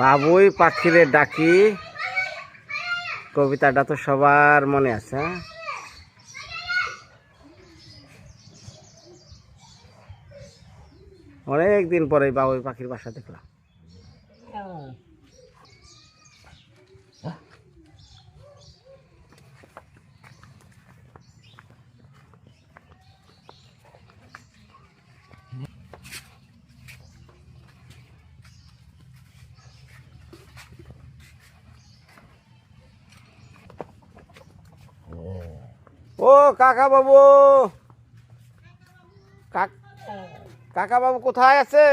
বাবুই পাখিরে ডাকি। কবিতাটা তো সবার মনে আছে। অনেকদিন অনেক দিন পরে বাবুই পাখির বাসা দেখলাম। ও কাকা বাবু কাক- বাবু কোথায় আছে?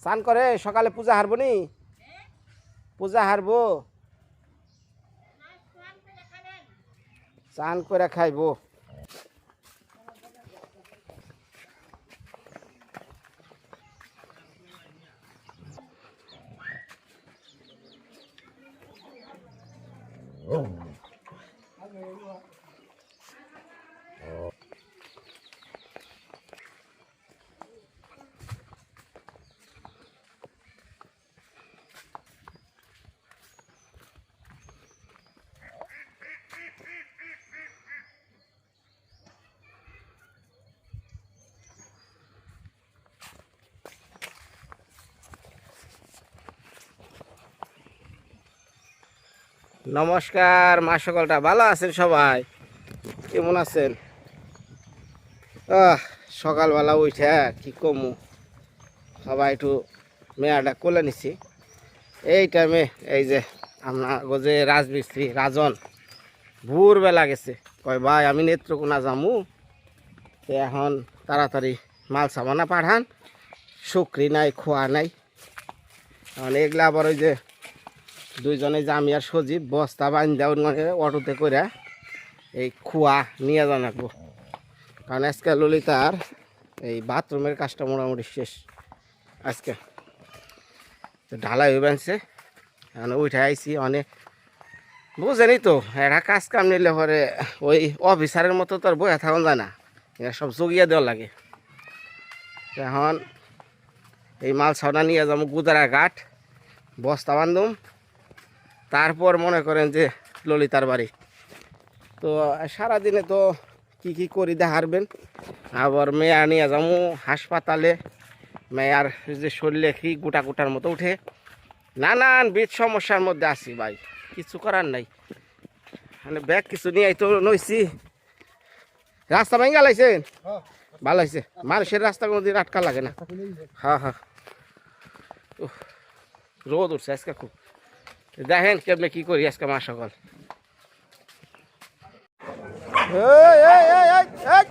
স্নান করে, সকালে পূজা হারবো নি? পূজা হারবো। স্নান করে খাইবো। নমস্কার, মা সকলটা ভালো আছেন সবাই? কেমন আছেন? সকালবেলা উঠে কি কমু? সবাই একটু মেয়াটা কোলে নিছি। এই টাইমে এই যে আপনার যে রাজমিস্ত্রি রাজন, ভোরবেলা গেছে। কয়, ভাই, আমি নেত্রকোনা যামু। এখন তাড়াতাড়ি মাল সামানা পাঠান। শুকরি নাই, খোয়া নাই। এখন এগুলা আবার ওই যে দুইজনে জামি আর সজীব বস্তা বান্ধা অটোতে করে এই খোয়া নিয়ে যান রাখব কারণ আজকে ললিতার এই বাথরুমের কাজটা মোটামুটি শেষ। আজকে তো ঢালাই হয়ে বানছে। এখন উঠে আইছি অনেক বুঝেনি তো, এরা কাজ কাম নিলে পরে ওই অফিসারের মতো তো আর বয়ে থাকুন যায় না। এরা সব জগিয়ে দেওয়া লাগে। এখন এই মাল ছাওনা নিয়ে যাব গুদারা ঘাট। বস্তা বান্ধুম। তারপর মনে করেন যে ললিতার বাড়ি। তো, সারাদিনে তো কি কি করি দেখারবেন? আবার মেয়া নিয়ে যাব হাসপাতালে। মেয়ার যে শরীরে কি গোটা গোটার মতো উঠে। নানান বিধ সমস্যার মধ্যে আছি ভাই, কিছু করার নাই। মানে ব্যাগ কিছু নিয়ে তো নইছি। রাস্তা ভেঙে লাইছেন ভালো হয়েছে মানুষের রাস্তা কোনোদিন আটকা লাগে না। হ্যাঁ হ্যাঁ রোদ উঠছে আজকে খুব। দেখেন কেমনে কি করি আজকে মা সকল এই, এই, এই, এই, এই।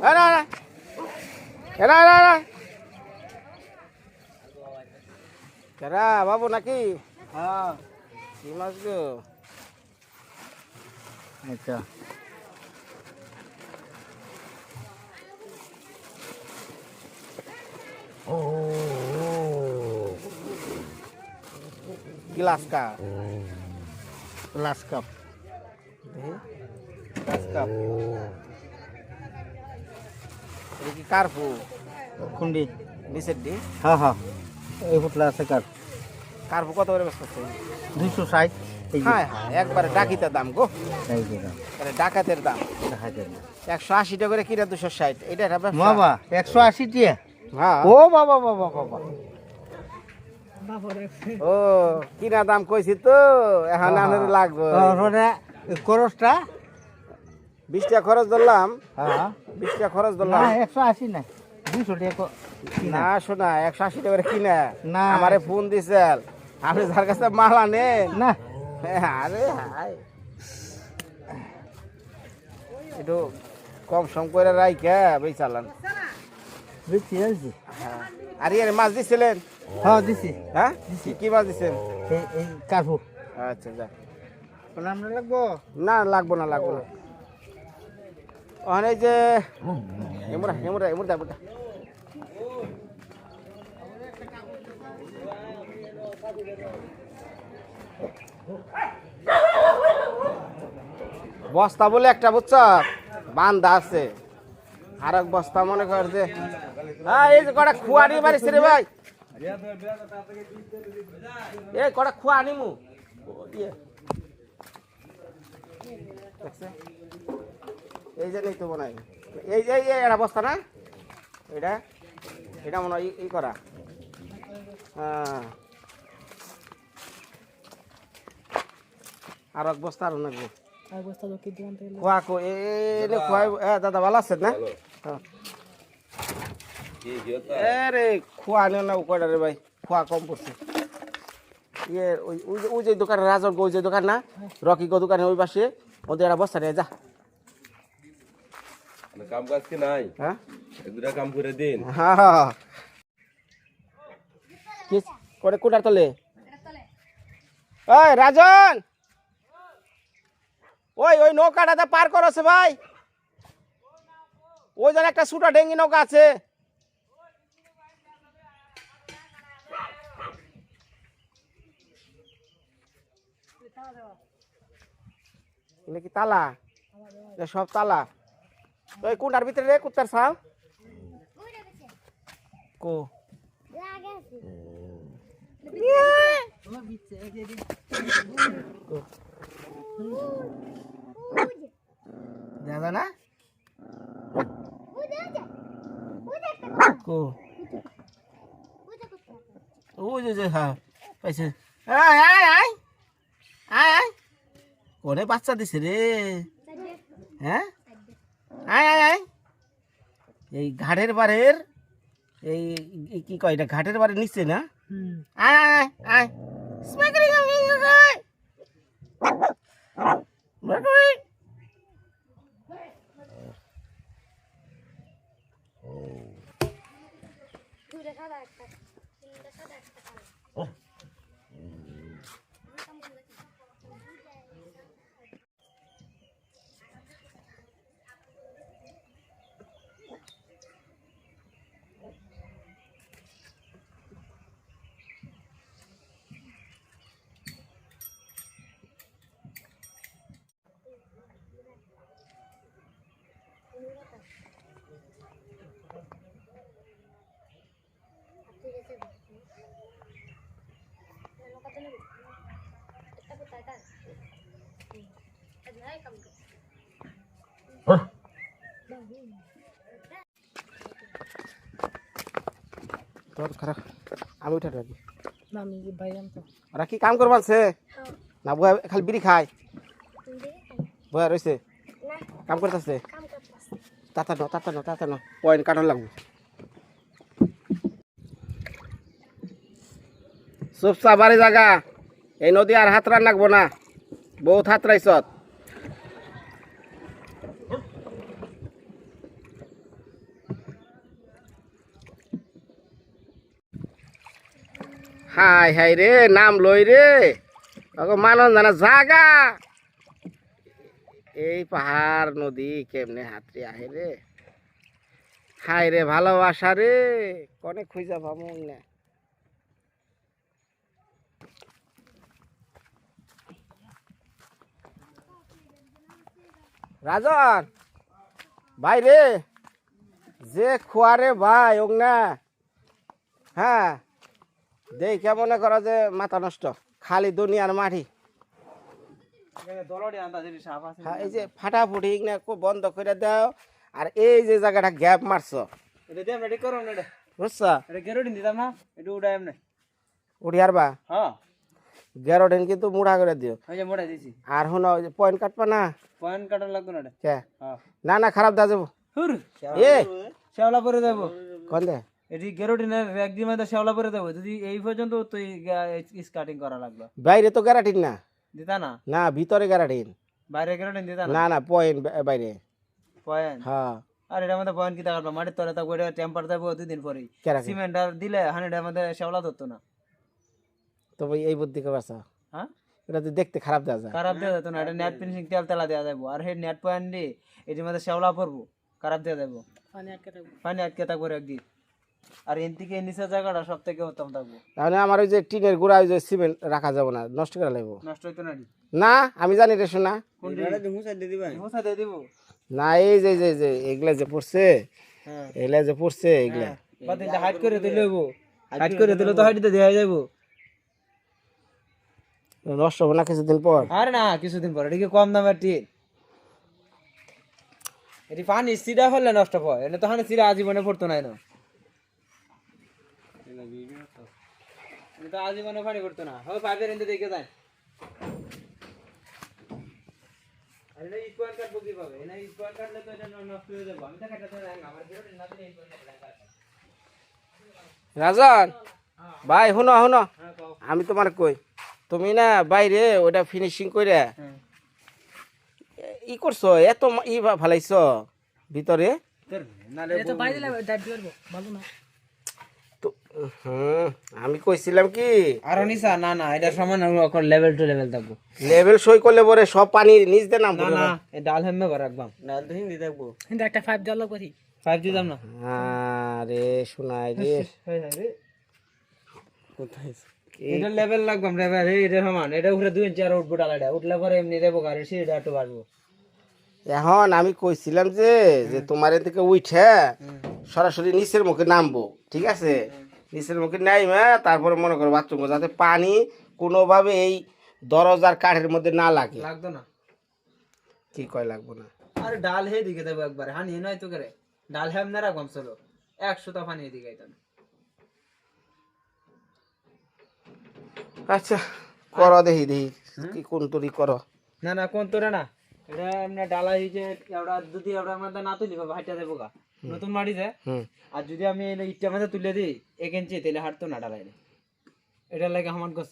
এই, না, না। এই, না, না, না। কেরা বাবু নাকি হ্যাঁ কি মাছ গো আচ্ছা গ্লাস কাপ গ্লাস কাপ এটা কি কার্পু খুন্ডি হ্যাঁ হ্যাঁ এই আছে কার কার্পু কত করে করছে দুইশো ষাট হ্যাঁ হ্যাঁ একবারে ডাকিতে দাম গো ডাকাতের দাম একশো আশি টাকা করে কিনা দুশো ষাট এটা। বাবা একশো আশি টিয়া হ্যাঁ ও বাবা বাবা বাবা ও কিনা দাম কইছি তো এখন আনার লাগবে। খরচটা? বিশ টাকা খরচ ধরলাম। হ্যাঁ বিশ টাকা খরচ না ধরলাম একশো আশি না দুইশো টাকা না শোনা একশো আশি টাকা করে কিনা। না। আমারে ফোন দিছে আপনি যার কাছে মাল আনে না। আরে হাই একটু কম সম করে রাইকা বেই চালান বুঝছি বুঝছি হ্যাঁ। আর ইয়ে মাছ দিছিলেন? হ্যাঁ দিছি। হ্যাঁ? কি- কি মাছ দিছেন? এই এই কাঠু আচ্ছা যা। আমরা লাগবো? না লাগবো না লাগবো না। ওখানে এই যে এমরা এমরা এমরা এমরা বস্তা বলে একটা বুঝছ? বান্ধা আছে। আর এক বস্তা মনে কর যে হ্যাঁ এই যে কটা খুয়া নিয়ে মারিস রে ভাই। এই কটা খুয়া আনিমু। ইয়ে। এই যে নেই তো মনে হয়। এই যে এই এটা বস্তা না? এটা এটা মনে হয় ই- করা। হ্যাঁ। আর এক বস্তা আর নাকবো। খোয়া খো এ খোয়াই দাদা ভালো আছেন না? হ্যাঁ। আরে খোয়া নিও না কয়টা রে ভাই খোয়া কম পড়ছে ইয়ে ওই ওই যে- রাজর দোকান না রকি গো দোকানে ওই পাশে ওদের একটা বস্তা নিয়ে যা। কাম কাজ কি নাই? হ্যাঁ দুটা কাম করে দিন। কি করে কোটার তলে? ওই রাজন ওই ওই নৌকাটাতে পার করছে ভাই। ওই যেন একটা সুটা ডেঙ্গি নৌকা আছে। এগুলো কি তালা? সব তালা। এই কোনটার ভিতরে রে, কুত্তার সাল কো। যায় না? কো। ওই যে হ্যাঁ পাইছে। আয় আয় আয় আয় বাচ্চা দিছে রে? হ্যাঁ? আয় আয় আয়। এই ঘাটের বারের এই কি কয় এটা ঘাটের বারের নিচ্ছে না? আয় আয় আয় গঙ্গাই আমি উঠে রাখি ওরা কি কাম করবানছে না বয়া খালি বিড়ি খায়। বয়া রয়েছে কাম করতেছে? তাতানো তাতানো তাতানো পয়েন্ট কাটার লাগবে। চুপচাপ বাড়ি জায়গা এই নদী আর হাত রান লাগবো না। বহুত হাত রাইছত। হাই হাই রে, নাম লই রে। মানুষ জানা জাগা। এই পাহাড় নদী কেমনে হাতরে আহে রে? হাই রে ভালোবাসা রে, কনে খুঁজা ভাবুন না। রাজন, ভাই রে, যে খোয়ারে ভাই ওক না হ্যাঁ। দেই কেমন করো যে মাথা নষ্ট। খালি দুনিয়ার মাটি। হ্যাঁ, এই যে ফাটাফুটি খুব বন্ধ করে দাও। আর এই যে জায়গাটা গ্যাপ মারছো। বুঝছ? উড়িয়ার বা গেরোডিন কিন্তু মুড়া করে দিও। আর হন পয়েন্ট কাটবা না? কে? না না খারাপ দা যাব। এ! শ্যাওলা পরে যাব। কোন দে? এটি গেরোটিনের একদিন মধ্যে শ্যাওলা পরে যাব যদি এই পর্যন্ত তুই স্কার্টিং করা লাগল। বাইরে তো গ্যারাটিন না। দিতা না? না ভিতরে গ্যারাটিন বাইরে গেরোটিন দিতা না? না না পয়েন্ট বাইরে। পয়েন্ট হ্যাঁ। আর এটার মধ্যে পয়েন্ট কি থাকবে মাটির তলে থাকবে এটা টেম্পার থাকবে দুদিন পরেই। সিমেন্ট আর দিলে হানিটার মধ্যে শ্যাওলা ধরতো না। তবে এই বুদ্ধি কে বাসা হ্যাঁ? এটা তো দেখতে খারাপ দেখা যায়। খারাপ দেওয়া যেত না এটা নেট ফিনিশিং তেল তেলা দেওয়া যাব আর সেই নেট পয়েন্ট দিয়ে এটির মধ্যে শ্যাওলা পড়ব খারাপ দেওয়া যাব পানি আটকে থাকব। একদিন। আর এন থেকে নিচের জায়গাটা সব থেকে উত্তম থাকব। তাহলে আমার ওই যে টিনের গুঁড়া ওই যে সিমেন্ট রাখা যাবে না নষ্ট করে লাগবো নষ্ট হইতো না না আমি জানি রে শোনা মুছা দিয়ে দিব। না এই যে যে যে এগুলা যে পড়ছে হ্যাঁ। এগুলা যে পড়ছে এগুলা। হাইট করে দিলে হইব। হাইট করে দিলে তো দেওয়া যাইব। নষ্ট হবে না কিছুদিন পর। আরে না কিছুদিন পরে এদিকে কম দামের টিন। এটি পানি সিডা হলে নষ্ট হয় এনে তো হানে সিডা আজীবনে পড়তো নাই না এনে তো। আজীবনে পানি পড়তো না। হয় পাইপের এনে দেখে যায়। আর এটা স্কোয়ার কাটবো কীভাবে? এনে স্কোয়ার কাটলে তো এটা নষ্ট হয়ে যাব। আমি তো কাটাতে না, আমার না দিলে স্কোয়ার কাটলে রাজন! ভাই শুনো শুনো। হ্যাঁ আমি তোমার কই? তুমি না বাইরে ওটা ফিনিশিং করে হ্যাঁ। ই করছ এত ই ভা- ফালাইছ ভিতরে? তো হুম আমি কইছিলাম কি? আর নিসা না না এটা সমান লেভেল টু লেভেল থাকব। লেভেল সই করলে পরে সব পানি নিচ দিয়ে নাম না না? এ ডাল হেমে করে রাখবাম। ডাল তো হিন্দি কিন্তু একটা ফাইভ জাল করি ফাইভ জি দাম না? আরে শোনাই রে। এটা লেভেল লাগবাম লেভেল এটা সমান। এটা উপরে দুই ইঞ্চি আর উঠবো ডালাটা উঠলে পরে এমনি দেবো গাড়ি সিঁড়িটা একটু বাড়বো। এখন আমি কইছিলাম যে যে তোমার থেকে উঠে সরাসরি নিচের মুখে নামবো ঠিক আছে? নিচের মুখে নাইমে তারপরে মনে করো বাথরুম যাতে পানি কোনোভাবে এই দরজার কাঠের মধ্যে না লাগে। লাগতো না। কি কয় লাগবো না? আরে ডাল হে দিকে দেবো একবারে। হানি নয় তো করে। ডাল হেম না রাখবাম চলো। একশো তা পানি এদিকে আইতাম। আচ্ছা করো দেখি দেখি। কি কোন তরি করো? না না কোন তোরা না। এটা ডালা হিজে এবার যদি এবার মধ্যে না তুলি হাইটা দেবো গা। নতুন মাটি যায় আর যদি আমি ইটটা মধ্যে তুলে দিই এক ইঞ্চি তাহলে হাঁটতো না ডালাই এটা লাগে আমার গোস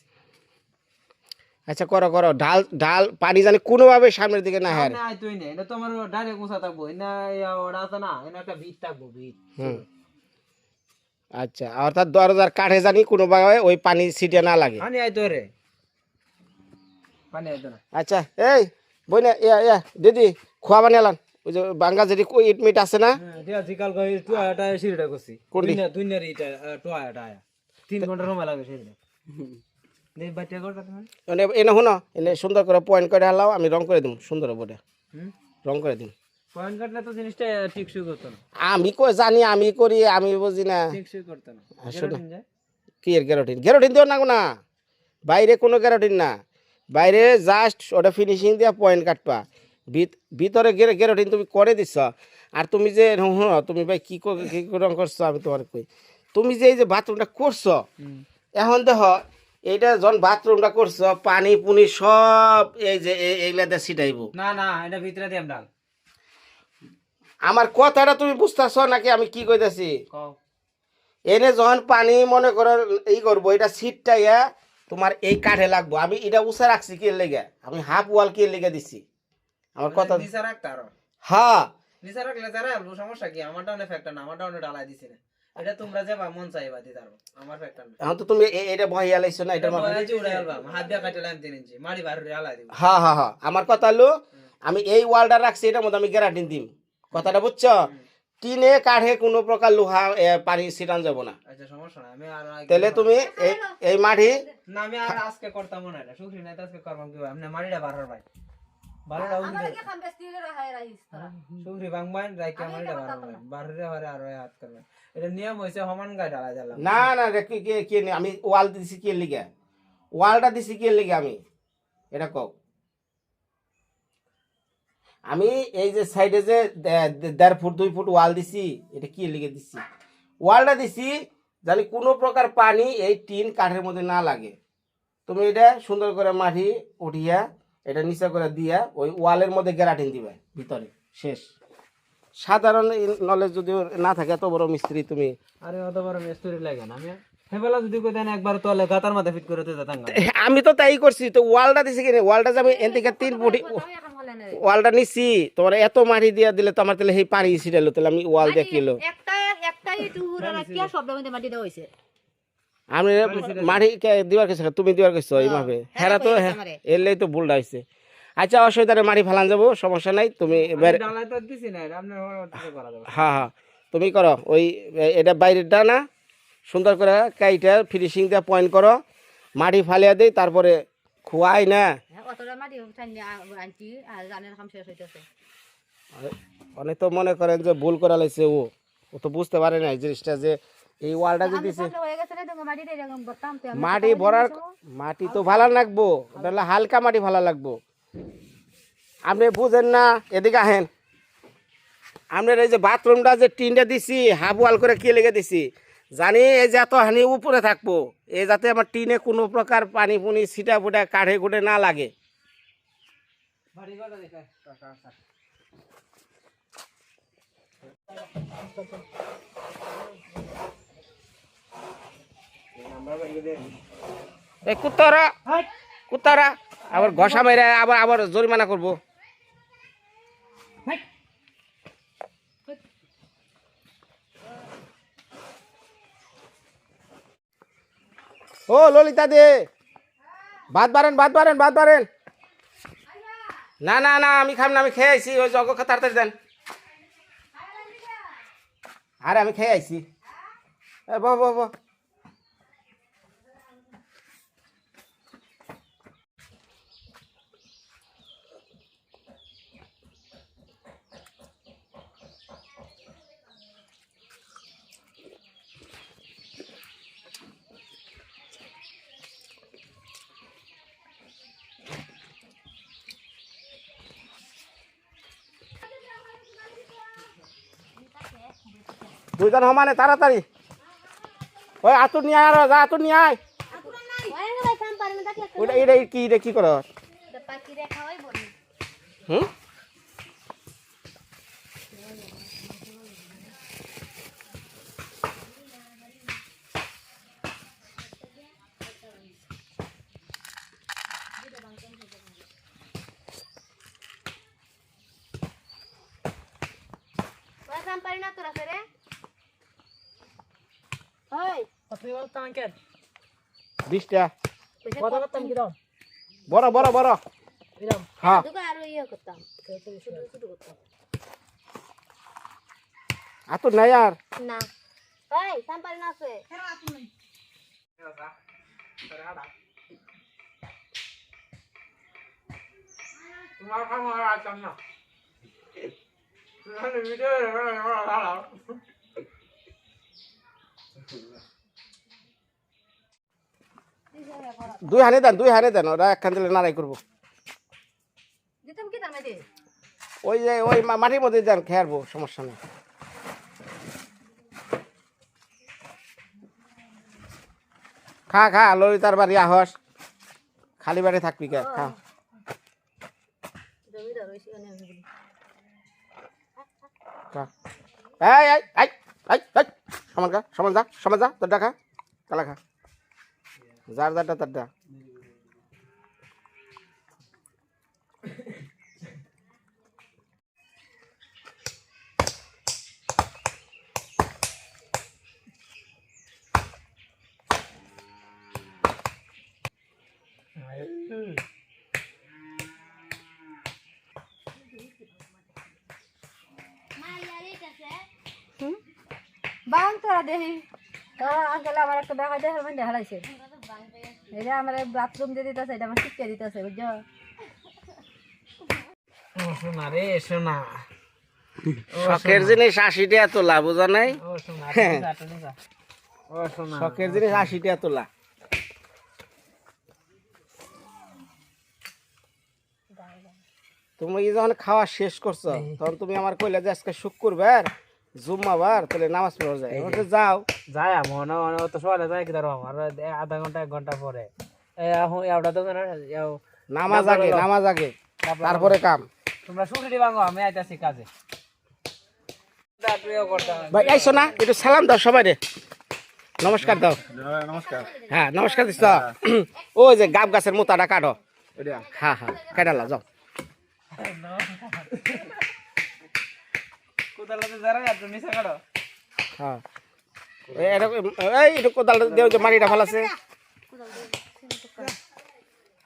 আচ্ছা করো করো। ঢাল ঢাল পানি জানি কোনোভাবে সামনের দিকে না হ্যাঁ না তুই না এটা তো আমার ডাইরেক্ট থাকব। না ওটা আছে না এটা একটা ভিত থাকব ভিত আচ্ছা অর্থাৎ দরজার কাঠে জানি কোনোভাবে ওই পানি ছিটে না লাগে। পানি আইতো রে পানি আইতো না। আচ্ছা এই বই না ইয়া ইয়া দিদি খোয়া বানিয়ে ওই যে বাঙ্গা যেটি ইট মিট আছে না? তুমি এনে এনে শুনো এনে সুন্দর করে পয়েন্ট করে হালাও আমি রং করে দিম সুন্দর হুম? রং করে দিম। আমি কই জানি আমি করি আমি বুঝি না? কি এর গ্যারোটিন গ্যারোটিন দিও না না। বাইরে কোনো গ্যারোটিন না। বাইরে জাস্ট ওটা ফিনিশিং দিয়ে পয়েন্ট কাটবা। ভিতরে গেরে গ্যারোটিন তুমি করে দিচ্ছ আর তুমি যে শুনো তুমি ভাই কী কী রং করছ আমি তোমার কই। তুমি যে এই যে বাথরুমটা করছ এখন দেখ এইটা যখন বাথরুমটা করছ পানি পুনি সব এই যে এইগুলা এইগুলাতে ছিটাইব। না না এটা ভিতরে দিয়াম ডাল আমার কথাটা তুমি বুঝতেছ নাকি? আমি কি কইতাছি? এনে যখন পানি মনে করো ই করব এটা সিটটা ইয়া তোমার এই কাঠে লাগবো। আমি এটা উষা রাখছি কি লেগে? আমি হাফ ওয়াল কি লেগে দিছি। আমার কথা নিচে রাখতে আরও। হ্যাঁ। নিচে রাখলে যারা আলবো সমস্যা কি? অনেক ফ্যাক্টর না ডালাই দিছি না। এটা তোমরা যাবা মন চাইবা আমার ফ্যাক্টর না। তো তুমি এটা বহিয়া লাইছো না এটা এটা বলে যে উড়ে আলবা। হাত দিয়ে কাটে লাইম ইঞ্চি মারি বাইরে আলাই দিব। হ্যাঁ হ্যাঁ হ্যাঁ। আমার কথা হলো আমি এই ওয়ালটা রাখছি এটার মধ্যে আমি গ্যারান্টি দিম। কথাটা বুঝছ? টিনে কাঠে কোনো প্রকার লোহা পানি ছিটান যাব না। আচ্ছা সমস্যা আমি আর তাহলে তুমি এই মাটি না আমি আর আজকে করতাম না। এটা শুকরি নাই তো আজকে করবাম কি আপনি বারবার ভাই। ভাঙবাইন রাইকে মারিটা বারবার বারোটা হারে আর হাত করবেন এটা নিয়ম হয়েছে সমান গায়ে ডালা দিলাম। না না রে, কি কি কি আমি ওয়াল দিছি কি লিগে? ওয়ালটা দিছি কি লিগে আমি? এটা কও। আমি এই যে সাইডে যে দেড় ফুট দুই ফুট ওয়াল দিছি এটা কি লিগে দিছি? ওয়ালটা দিছি জানি কোনো প্রকার পানি এই টিন কাঠের মধ্যে না লাগে। তুমি এটা সুন্দর করে মাটি উঠিয়া এটা নিচে করে দিয়া ওই ওয়ালের মধ্যে গ্যারাটিন দিবে ভিতরে শেষ। সাধারণ নলেজ যদি না থাকে এত বড় মিস্ত্রি তুমি। আরে অত বড় মেস্তুরি লাগে না। আমি হেবেলা যদি কই দেন একবার তোলে গাতার মাথা ফিট করে তো যেতাম গা। আমি তো তাই করছি তো ওয়ালটা দিছি কিনে ওয়ালটা যে আমি এন থেকে তিন ফুটি ওয়ালটা নিছি তোমার এত মাটি দিয়া দিলে তো আমার তাহলে সেই পানি ছিটালো তাহলে আমি ওয়াল দিয়ে কিলো একটা একটা মাটি আমি কে- দিবার কেছে তুমি দিবার কেছো এইভাবে। হেরা তো কইছে এলেই তো ভুলটা হয়েছে আচ্ছা অসুবিধা মাটি ফালান যাব সমস্যা নাই তুমি হ্যাঁ হ্যাঁ তুমি করো ওই এটা বাইরেরটা না সুন্দর করে কাইটা ফিনিশিং দিয়ে পয়েন্ট করো মাটি ফালিয়া দিই তারপরে খুয়াই না। হ্যাঁ, অনেক তো মনে করেন যে ভুল করা লাগছে ও। ও তো বুঝতে পারে না এই জিনিসটা যে এই ওয়ালটা যে আমি দিছে হয়ে গেছে না তোমার মাটিতে এরকম বলতাম তো আমি মাটি ভরার মাটি তো ভালো লাগবো ওটা হলো হালকা মাটি ভালো লাগবো। আপনি বুঝেন না এদিকে আহেন। আপনার এই যে বাথরুমটা যে টিনটা দিছি হাফ ওয়াল করে কে লেগে দিছি? জানি এই যে এত হানি উপরে থাকব এই যাতে আমার টিনে কোনো প্রকার পানি পুনি ছিটা ফুটা কাঠে কুটে না লাগে। এই কুত্তারা। কুত্তারা। আবার ঘষা মেরে আবার আবার জরিমানা করব। ও ললিতা দে। ভাত বাড়েন ভাত বাড়েন ভাত বাড়েন। না না না আমি খাম না আমি খেয়ে আইছি। ওই জগ তাড়াতাড়ি দেন। আরে আমি খেয়ে আইছি। এ বহ বহ দুইজন সমানে তাড়াতাড়ি। ওই আতুর নিয়ে আর যা আতুর নিয়ে আয় এটা কি রে কি করো হুম ওই কাম পারে না তোরা করে ওই বিশটা। পয়সা কত করতাম কি বড় বড় বড় হ্যাঁ। দুটো আর ইয়ে করতাম। শুধু শুধু করতাম। আতুর নাই আর? না। ওই কাম পারে না। আছে দুই হানে দেন দুই হানে দেন ওরা একখান দিলে নাড়াই করব। তার ওই যে ওই মাটির মধ্যে দেন খেয়ারবো সমস্যা নেই। খা খা ললিতার বাড়ি আহস। খালি বাড়ি থাকবি কে? খা। সমান খা সমান যা সমান যা তোরটা খা কালা খা। যার যারটা তারটা। বাং তোরা আঙ্কেল আমার একটা ব্যাগ আছে হেলমেট দেখালাইছে এটা আমার বাথরুম দিয়ে দিতেছে এটা আমার দিতেছে বুঝছ? শোনা রে শোনা শখের জিনিস আশি টাকা তোলা বোঝা নাই? শখের জিনিস আশি টাকা তোলা। তুমি যখন খাওয়া শেষ করছ তখন তুমি আমার কইলে যে আজকে শুক্রবার? জুম্মাবার তাহলে নামাজ পড়া যায়। আমি যাও। যায় মনে মনে তো সকালে যায় কি ধরো আমার আধা ঘণ্টা এক ঘণ্টা পরে। এখন এটা তো নামাজ আগে নামাজ আগে। তারপরে কাম। তোমরা ছুটি ভাঙো আমি আইতাছি কাজে। ভাই আইসো না একটু সালাম দাও সবাই রে। নমস্কার দাও। নমস্কার। হ্যাঁ নমস্কার দিস ও যে গাব গাছের মোতাটা কাটো। হ্যাঁ হ্যাঁ কাটালা যাও। হ্যাঁ। এই এরকম এই কোদাল দেও যে মাটিটা ভালো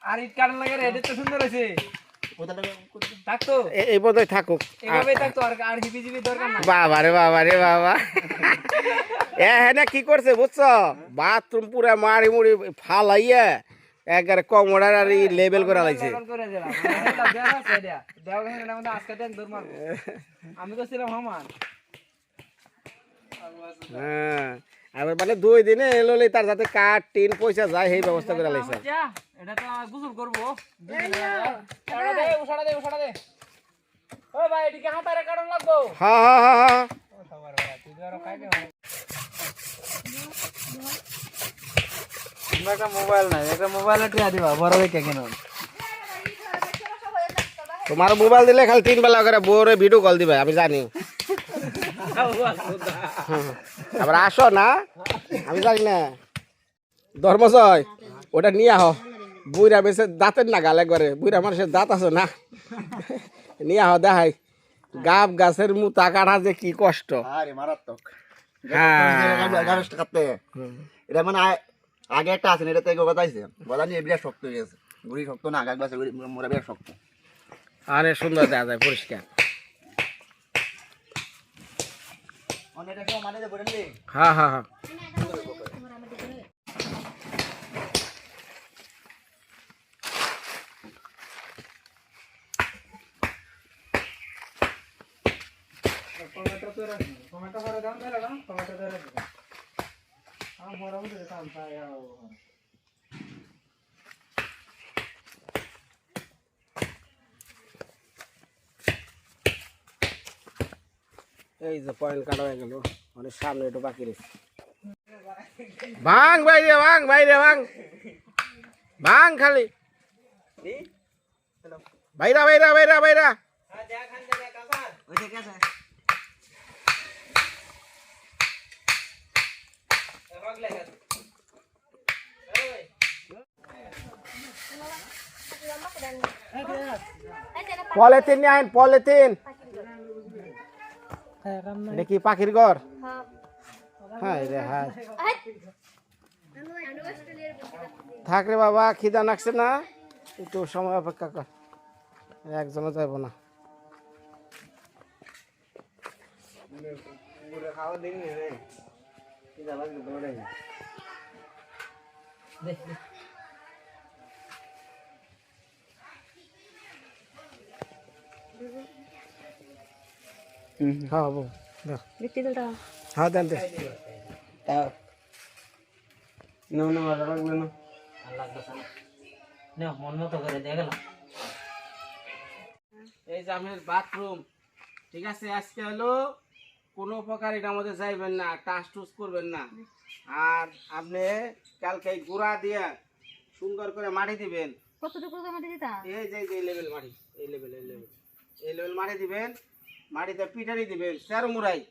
আর ইট কাটান লাগে রে এটা তো সুন্দর হয়েছে। থাকতো? এই বোধহয় থাকুক। এভাবেই থাকতো আর আর হিপি দরকার না বাবা রে বাবা রে বাবা। এ হ্যাঁ কি করছে বুঝছ? বাথরুম পুরা মারি মুড়ি ফালাইয়া একবারে কমোডার আর লেবেল করে লাইছে। এখন করে দিলাম। আমার দেওয়া আছে এটা দেওয়া গেছে না আমাদের আজকে দেখ দৌড় মারবো। আমি তো ছিলাম হামান হ্যাঁ আর মানে দুই দিনে এলোলে তার যাতে কাঠ টিন পয়সা যায় সেই ব্যবস্থা করে লাইছে। এটা তো গোসল করব। উষাড়া দে উষাড়া দে উষাড়া দে। ও ভাই এদিকে হাতারে কারণ লাগবো। হ্যাঁ হ্যাঁ হ্যাঁ হ্যাঁ তোমরা একটা মোবাইল নাই একটা মোবাইলে টিয়া দিবা বড় দেখে কেন। তোমার মোবাইল দিলে খালি তিন বেলা করে বউরে ভিডিও কল দিবে আমি জানি। আবার আসো না আমি জানি না। ধর্মজয় ওটা নিয়ে আহ। বুড়া বেশি দাঁতের না গালে করে বুড়া মানুষের দাঁত আছে না। নিয়ে আহ দেখাই। গাব গাছের মুতা কাটা যে কি কষ্ট। আরে মারাত্মক। হ্যাঁ। এটা মানে আগে একটা আছে না, এটা থেকে কথা আছে বলা নিয়ে বিরাট শক্ত হয়ে গেছে। গুড়ি শক্ত না গাছের গুড়ি মোরা বিরাট শক্ত। আরে সুন্দর দেখা যায় পরিষ্কার। হ্যাঁ হ্যাঁ হ্যাঁ। টমেটো করে দাম টমেটো দে রাখ আম বড় মধ্যে কাম পায় আও এই যে পয়েন্ট কাটা হয়ে গেল। মানে সামনে একটু বাকি রয়েছে। ভাঙ বাইরে ভাঙ বাইরে ভাঙ। ভাঙ খালি। বাইরা বাইরা বাইরা বাইরা পলিথিন নিয়ে আইন, পলিথিন। এটা কি পাখির ঘর? হ্যাঁ রে হ্যাঁ। থাক রে বাবা, খিদা নাকছে না? একটু সময় অপেক্ষা কর। একজনও যাইব না। হ্যাঁ দাও। দিলটা হ্যাঁ দেন দে নাও না ভালো লাগবে না। আর লাগবে না না মন মতো করে দিয়ে গেলাম। এই যে বাথরুম ঠিক আছে আজকে হলো কোনো প্রকার এটার মধ্যে যাইবেন না টাস টুস করবেন না। আর আপনি কালকে গুঁড়া দিয়ে সুন্দর করে মাটি দিবেন। কতটুকু মাটি দিতা? এই যে এই যে লেভেল মাটি এই লেভেল এই লেভেল এই লেভেল মাটি দিবেন মাটিতে পিটারি দিবেন চার মুড়াই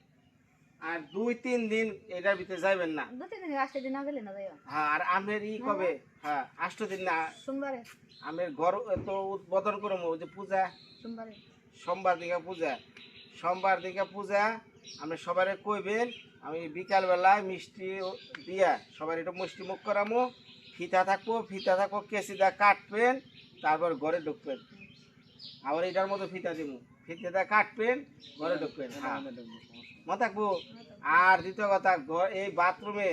আর দুই তিন দিন এটার ভিতরে যাইবেন না। দু তিন দিন আসতে দিন না গেলে না যাইবা। হ্যাঁ আর আমের ই কবে? হ্যাঁ আষ্ট দিন না। সোমবারে। আমের ঘর তো উদ্বোধন করব ওই যে পূজা। সোমবারে। সোমবার দিকে পূজা। সোমবার দিকে পূজা আপনি সবারে কইবেন আমি বিকালবেলায় মিষ্টি দিয়া সবার একটু মিষ্টি মুখ করামো ফিতা থাকব ফিতা থাকব কেসিদা কাটবেন তারপর ঘরে ঢুকবেন। আবার এটার মতো ফিতা দিব ফিতাটা কাটবেন ঘরে ঢুকবেন। হ্যাঁ। মনে থাকব। আর দ্বিতীয় কথা এই বাথরুমে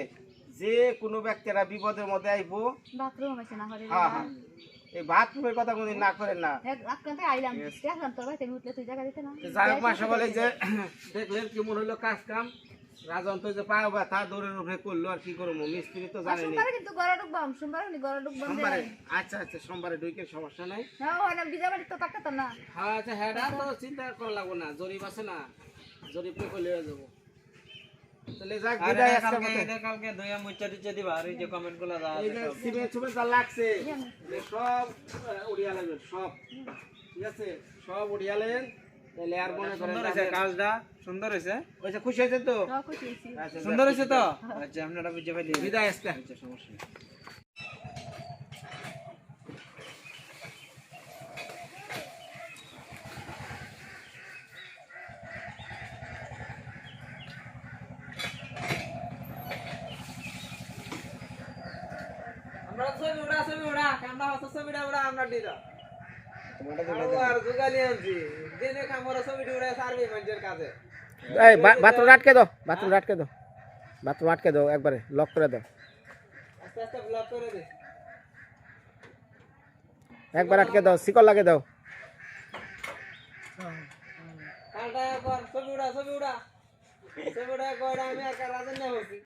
যে কোনো ব্যক্তিরা বিপদের মধ্যে আইবো। বাথরুম আছে না হরে হ্যাঁ হ্যাঁ। এই বাথরুমের কথা কোনদিন না করেন না। না। যাই হোক মাসে বলে যে দেখলেন কেমন হইল কাজ কাম? রাজন তো যে দৌড়ের উপরে করল আর কি করব? মিস্ত্রি তো জানেনি সোমবারে কিন্তু ঘরে ঢুকবাম সোমবারে নি ঘরে ঢুকবাম সোমবারে? আচ্ছা আচ্ছা সোমবারে ঢুকে সমস্যা নাই। হ্যাঁ ওখানে বিজা বাড়ি তো না। হ্যাঁ আচ্ছা হ্যাঁ তো চিন্তা করা লাগবো না জরিপ আছে না জরিপ করে করলে হয়ে যাব। তাহলে যাক বিদায় এটা কালকে কালকে দইয়া মুচ্চা টিচ্চা দিবা আর এই যে কমেন্টগুলো যা এই আছে যে সব। সিমেন্ট যা লাগছে সব উড়িয়া লাগবে সব। ঠিক আছে? সব উড়িয়ালেন তাহলে আর মনে করেন হয়েছে কাজটা সুন্দর হয়েছে। খুশি হয়েছে তো? হয়েছি। আচ্ছা সুন্দর হয়েছে তো? আচ্ছা আপনারা বুঝে পাইলি বিদায় আজকে আচ্ছা সমস্যা নেই। আমরা ছবি উড়া ছবি উড়া ছবিটা উড়া আমরা দিয়ে দাও আর জুগালি আনছি। দিনে কামড়া ছবিটা উড়া সার্ভে মানুষের কাছে। এই বাথরুম আটকে দাও বাথরুম আটকে দাও। বাথরুম আটকে দাও একবারে লক করে দাও। আস্তে আস্তে ব্লক করে দে। একবার আটকে দাও শিকল লাগে দাও। কালটা কর ছবি উড়া ছবি উড়া। সেবটা কয়টা আমি আর রাজন না হচ্ছি